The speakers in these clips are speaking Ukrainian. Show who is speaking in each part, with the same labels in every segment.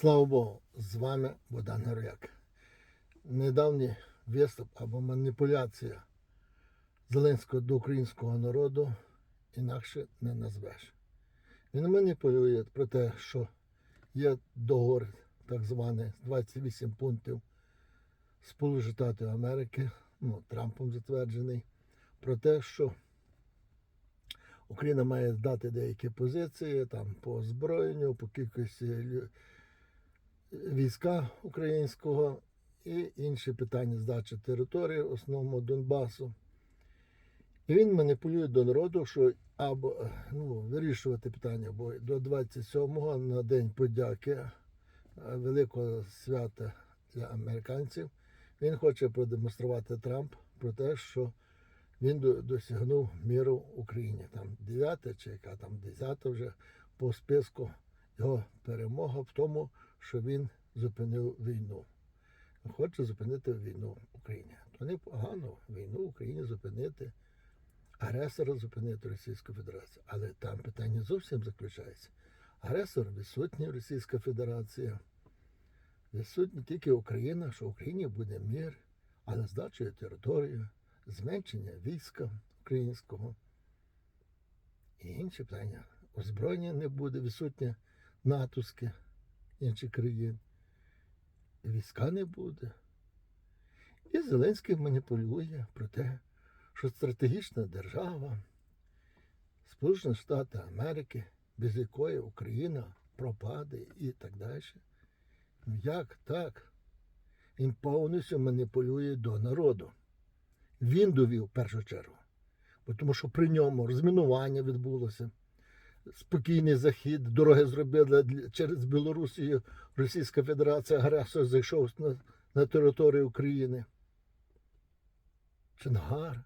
Speaker 1: Слава Богу, з вами Богдан Герояк. Недавній виступ або маніпуляція Зеленського до українського народу інакше не назвеш. Він маніпулює про те, що є договор, так званий, 28 пунктів Сполучених Америки, ну, Трампом затверджений, про те, що Україна має здати деякі позиції там по озброєнню, по кількості війська українського і інші питання здачі території, основному Донбасу. І він маніпулює до народу, що або ну, вирішувати питання, бо до 27-го на День подяки е, великого свята для американців він хоче продемонструвати Трамп про те, що він досягнув міру в Україні. Там 9 чи яка там 10 вже по списку його перемога в тому, що він зупинив війну. Хоче зупинити війну в Україні. То непогано війну в Україні зупинити, агресора зупинити Російську Федерацію. Але там питання зовсім заключається. Агресор відсутній Російська Федерація. Відсутня тільки Україна, що в Україні буде мир, але здачою території, зменшення війська українського. І інші питання. Озброєння не буде, відсутнє натовське інших країн. Війська не буде. І Зеленський маніпулює про те, що стратегічна держава, Сполучені Штати Америки, без якої Україна пропаде і так далі. Як так? Він повністю маніпулює до народу. Він довів в першу чергу. Тому що при ньому розмінування відбулося, спокійний захід, дороги зробили через Білорусію, Російська Федерація, агресор зайшов на, на територію України. Чонгар.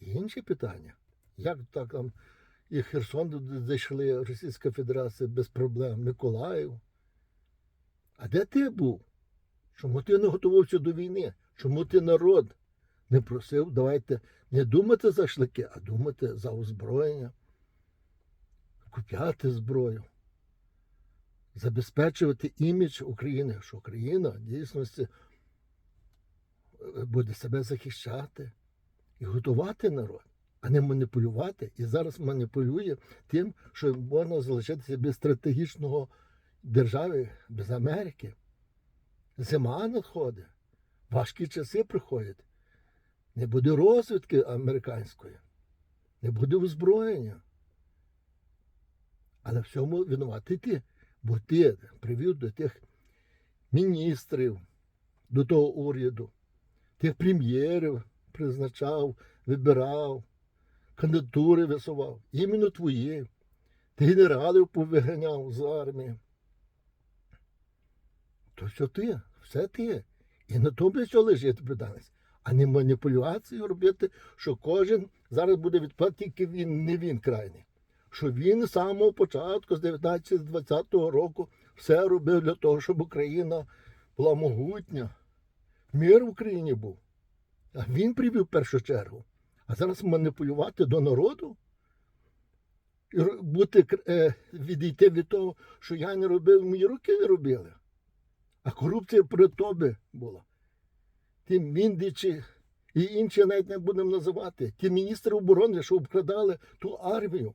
Speaker 1: І інші питання. Як так там і Херсон зайшли Російська Федерація без проблем, Миколаїв. А де ти був? Чому ти не готувався до війни? Чому ти народ не просив, давайте не думати за шлики, а думати за озброєння, купляти зброю, забезпечувати імідж України, що Україна в дійсності е, буде себе захищати і готувати народ, а не маніпулювати. І зараз маніпулює тим, що можна залишитися без стратегічного держави, без Америки. Зима надходить, важкі часи приходять. Не буде розвідки американської, не буде озброєння. Але в цьому винуватий ти, бо ти привів до тих міністрів, до того уряду, тих прем'єрів призначав, вибирав, кандидатури висував, іменно твої. Ти генералів повиганяв з армії. То що ти, все ти. І на тому що лежить відповідальність, а не маніпуляцію робити, що кожен зараз буде відповідати тільки він, не він крайний. Що він з самого початку, з 19-20 року, все робив для того, щоб Україна була могутня. Мир в Україні був. А він привів першу чергу. А зараз маніпулювати до народу і бути, е, відійти від того, що я не робив, мої руки не робили. А корупція при тобі була. Ті міндичі і інші навіть не будемо називати. Ті міністри оборони, що обкрадали ту армію,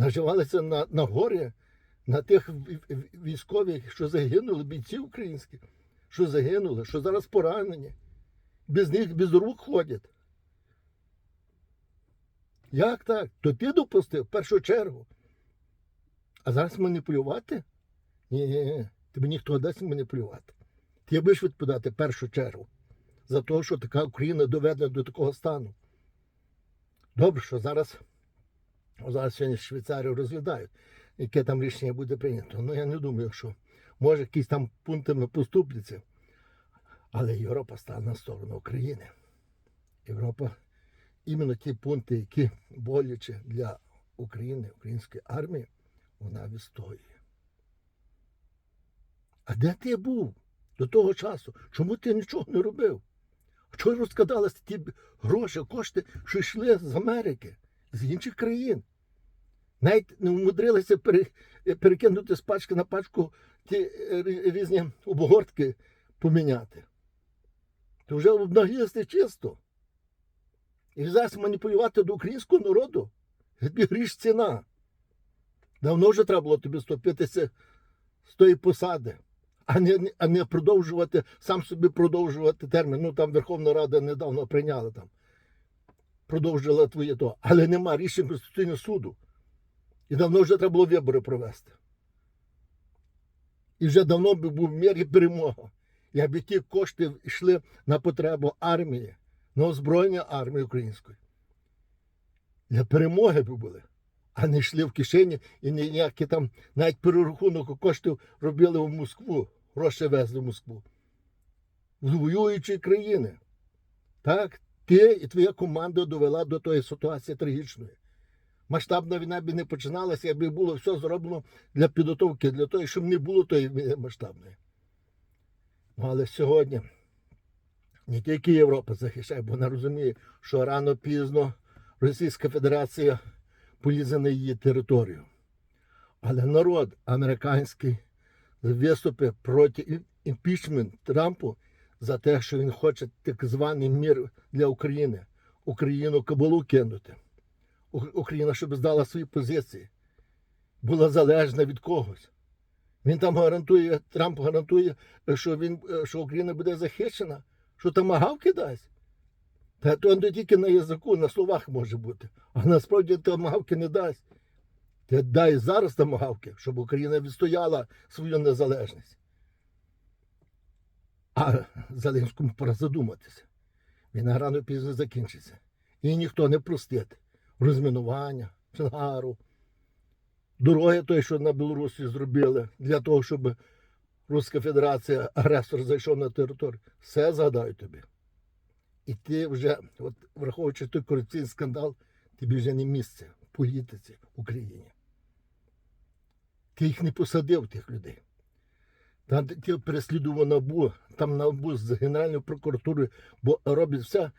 Speaker 1: наживалися на, на горі, на тих ві- ві- військових, що загинули, бійці українські, що загинули, що зараз поранені. Без них без рук ходять. Як так? То ти допустив в першу чергу. А зараз маніпулювати? Ні, ні, ні. Тобі ніхто дасть маніпулювати. Ти будеш відповідати в першу чергу за те, що така Україна доведена до такого стану. Добре, що зараз, зараз сьогодні Швейцарію розглядають, яке там рішення буде прийнято. Ну я не думаю, що може якісь там пунктами поступляться. Але Європа стане на сторону України. Європа іменно ті пункти, які боляче для України, української армії, вона відстоює. А де ти був до того часу? Чому ти нічого не робив? Чого розкладалися ті гроші, кошти, що йшли з Америки, з інших країн? Навіть не вмудрилися перекинути з пачки на пачку ті е, різні обгортки поміняти. То вже обнаглісти чисто. І зараз маніпулювати до українського народу. Тобі гріш ціна. Давно вже треба було тобі ступитися з тої посади, а не, а не продовжувати, сам собі продовжувати термін. Ну там Верховна Рада недавно прийняла там. Продовжила твоє то. Але нема рішень Конституційного суду. І давно вже треба було вибори провести. І вже давно був мир і перемога. Якби ті кошти йшли на потребу армії, на озброєння армії української. Для перемоги би були, а не йшли в кишені і ніякі там навіть перерахунок коштів робили в Москву, гроші везли в Москву. З воюючої країни. Так, ти і твоя команда довела до тої ситуації трагічної. Масштабна війна б не починалася, якби було все зроблено для підготовки, для того, щоб не було тої масштабної. Ну, але сьогодні не тільки Європа захищає, бо вона розуміє, що рано пізно Російська Федерація полізе на її територію. Але народ американський виступив проти імпічмент Трампу за те, що він хоче так званий мір для України, Україну кабалу кинути. Україна, щоб здала свої позиції, була залежна від когось. Він там гарантує, Трамп гарантує, що він, що Україна буде захищена, що там агавки дасть. Та то не тільки на язику, на словах може бути. А насправді томагавки не дасть. Ти дай зараз томагавки, щоб Україна відстояла свою незалежність. А Зеленському пора задуматися. Війна рано пізно закінчиться. І ніхто не простить розмінування, Чангару, дороги той, що на Білорусі зробили, для того, щоб Руська Федерація, агресор зайшов на територію. Все згадаю тобі. І ти вже, от, враховуючи той корупційний скандал, тобі вже не місце в політиці в Україні. Ти їх не посадив, тих людей. Там ти переслідував НАБУ, там НАБУ з Генеральною прокуратурою, бо роблять все.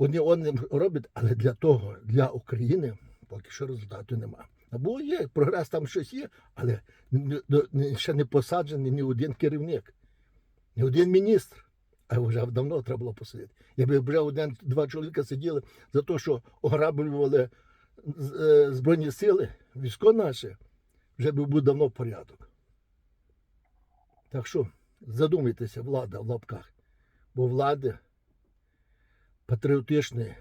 Speaker 1: Вони роблять, але для того, для України поки що результату нема. НАБУ є, прогрес там щось є, але ще не посаджений ні один керівник, ні один міністр. А вже давно треба було посадити. Якби вже один-два чоловіка сиділи за те, що ограблювали е, Збройні сили, військо наше, вже би був давно порядок. Так що задумайтеся, влада в лапках. Бо влади патріотичної,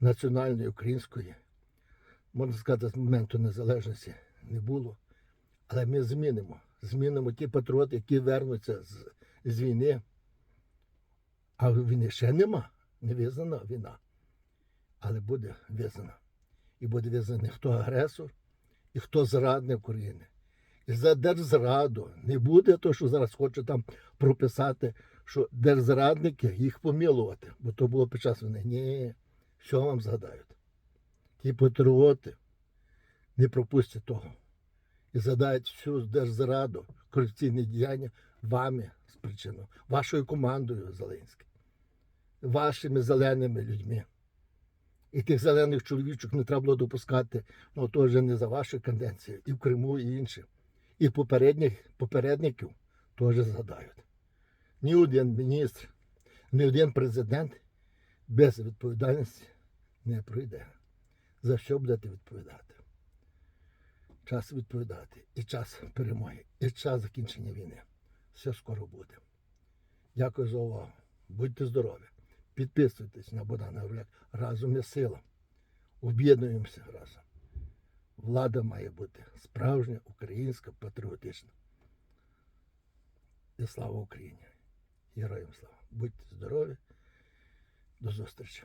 Speaker 1: національної, української, можна сказати, з моменту незалежності не було. Але ми змінимо. Змінимо ті патріоти, які вернуться з, з війни. А війни ще нема. Не визнана війна. Але буде визнана. І буде визнаний, хто агресор і хто зрадник України. І за держзраду не буде то, що зараз хоче там прописати, що держзрадники їх помилувати, бо то було під час війни. Ні, що вам згадають? Ті патріоти не пропустять того. І задають всю держзраду, корупційні діяння вами спричинено, вашою командою Зеленським, вашими зеленими людьми. І тих зелених чоловічок не треба було допускати, ну то вже не за вашу каденцію, і в Криму, і інші. І попередніх попередників теж згадають. Ні один міністр, ні один президент без відповідальності не пройде. За що будете відповідати? Час відповідати, і час перемоги, і час закінчення війни. Все скоро буде. Дякую за увагу. Будьте здорові. Підписуйтесь на Богдана Гуляк. Разом є сила. Об'єднуємося разом. Влада має бути справжня, українська, патріотична. І слава Україні! Героям слава! Будьте здорові! До зустрічі!